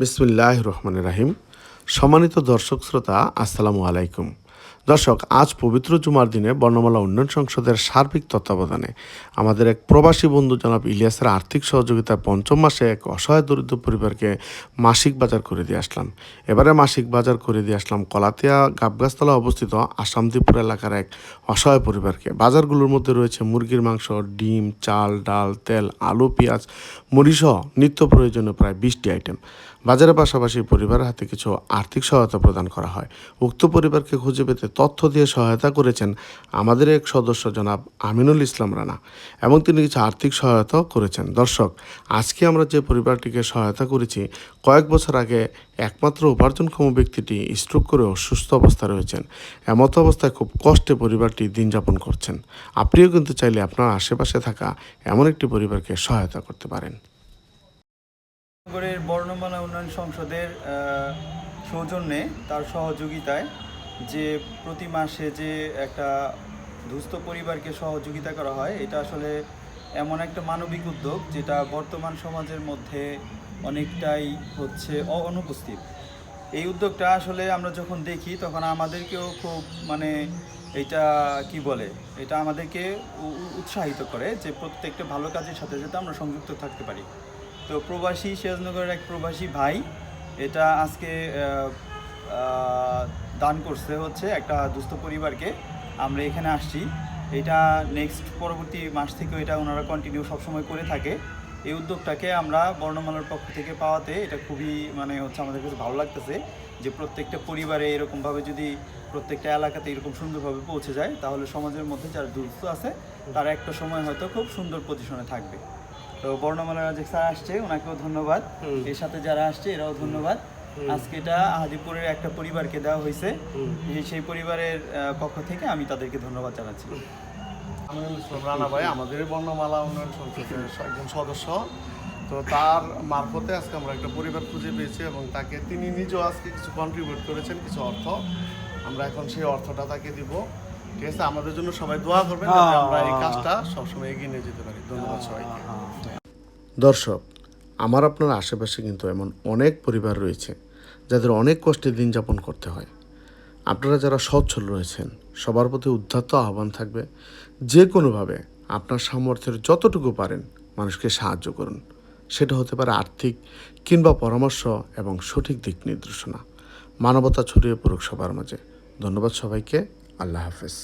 বিসমিল্লাহ রহমান রাহিম। সম্মানিত দর্শক শ্রোতা, আসসালামু আলাইকুম। দর্শক, আজ পবিত্র জুমার দিনে বর্ণমালা উন্নয়ন সংসদের সার্বিক তত্ত্বাবধানে আমাদের এক প্রবাসী বন্ধু জনাব ইলিয়াসের আর্থিক সহযোগিতায় পঞ্চম মাসে এক অসহায় দরিদ্র পরিবারকে মাসিক বাজার করে দিয়ে আসলাম। এবারে মাসিক বাজার করে দিয়ে আসলাম কলাতিয়া গাবগাছতলা অবস্থিত আসামদীপুর এলাকার এক অসহায় পরিবারকে। বাজারগুলোর মধ্যে রয়েছে মুরগির মাংস, ডিম, চাল, ডাল, তেল, আলু, পেঁয়াজ, মুড়িসহ নিত্য প্রয়োজনীয় প্রায় বিশটি আইটেম। বাজারের পাশাপাশি পরিবারের হাতে কিছু আর্থিক সহায়তা প্রদান করা হয়। উক্ত পরিবারকে খুঁজে পেতে তথ্য দিয়ে সহায়তা করেছেন আমাদের এক সদস্য জনাব আমিনুল ইসলাম রানা এবং তিনি কিছু আর্থিক সহায়তাও করেছেন। দর্শক, আজকে আমরা যে পরিবারটিকে সহায়তা করেছি, কয়েক বছর আগে একমাত্র উপার্জনক্ষম ব্যক্তিটি স্ট্রোক করে অসুস্থ অবস্থায় রয়েছেন। এমত অবস্থায় খুব কষ্টে পরিবারটি দিন যাপন করছেন। আপনিও কিন্তু চাইলে আপনার আশেপাশে থাকা এমন একটি পরিবারকে সহায়তা করতে পারেন। নগরের বর্ণমালা উন্নয়ন সংসদের সৌজন্যে তার সহযোগিতায় যে প্রতি মাসে যে একটা দুস্থ পরিবারকে সহযোগিতা করা হয়, এটা আসলে এমন একটা মানবিক উদ্যোগ যেটা বর্তমান সমাজের মধ্যে অনেকটাই হচ্ছে অনুপস্থিত। এই উদ্যোগটা আসলে আমরা যখন দেখি, তখন আমাদেরকেও খুব মানে এটা কি বলে, এটা আমাদেরকে উৎসাহিত করে যে প্রত্যেকটা ভালো কাজের সাথে সাথে আমরা সংযুক্ত থাকতে পারি। তো প্রবাসী সিরাজনগরের এক প্রবাসী ভাই এটা আজকে দান করছে হচ্ছে একটা দুস্থ পরিবারকে। আমরা এখানে আসছি। এটা নেক্সট পরবর্তী মাস থেকে এটা ওনারা কন্টিনিউ সবসময় করে থাকে। এই উদ্যোগটাকে আমরা বর্ণমালার পক্ষ থেকে পাওয়াতে এটা খুবই মানে হচ্ছে আমাদের কাছে ভালো লাগতেছে যে প্রত্যেকটা পরিবারে এরকমভাবে যদি প্রত্যেকটা এলাকাতে এরকম সুন্দরভাবে পৌঁছে যায়, তাহলে সমাজের মধ্যে যারা দুস্থ আছে, তারা একটা সময় হয়তো খুব সুন্দর পজিশনে থাকবে। তো বর্ণমালা রাজেক স্যার আসছে ওনাকেও ধন্যবাদ। এর সাথে যারা আসছে এরাও ধন্যবাদ। আজকে এটা আহাদিপুরের একটা পরিবারকে দেওয়া হয়েছে। যে সেই পরিবারের পক্ষ থেকে আমি তাদেরকে ধন্যবাদ জানাচ্ছি। রানা ভাই আমাদের বর্ণমালা উন্নয়ন সংসদের একজন সদস্য। তো তার মারফতে আজকে আমরা একটা পরিবার খুঁজে পেয়েছি এবং তাকে তিনি নিজেও আজকে কিছু কন্ট্রিবিউট করেছেন কিছু অর্থ। আমরা এখন সেই অর্থটা তাকে দিব। ঠিক আছে? আমাদের জন্য সবাই দোয়া করবেন যাতে আমরা এই কাজটা সবসময় এগিয়ে নিয়ে যেতে পারি। ধন্যবাদ সবাইকে। দর্শক আমার আপনার আশেপাশে কিন্তু এমন অনেক পরিবার রয়েছে যাদের অনেক কষ্টে দিন যাপন করতে হয়। আপনারা যারা সচ্ছল রয়েছেন সবার প্রতি উদ্ধত্ত আহ্বান থাকবে। যে কোনোভাবে আপনার সামর্থ্যের যতটুকু পারেন মানুষকে সাহায্য করুন। সেটা হতে পারে আর্থিক কিংবা পরামর্শ এবং সঠিক দিক নির্দেশনা। মানবতা ছড়িয়ে পড়ুক সবার মাঝে। ধন্যবাদ সবাইকে। আল্লাহ হাফেজ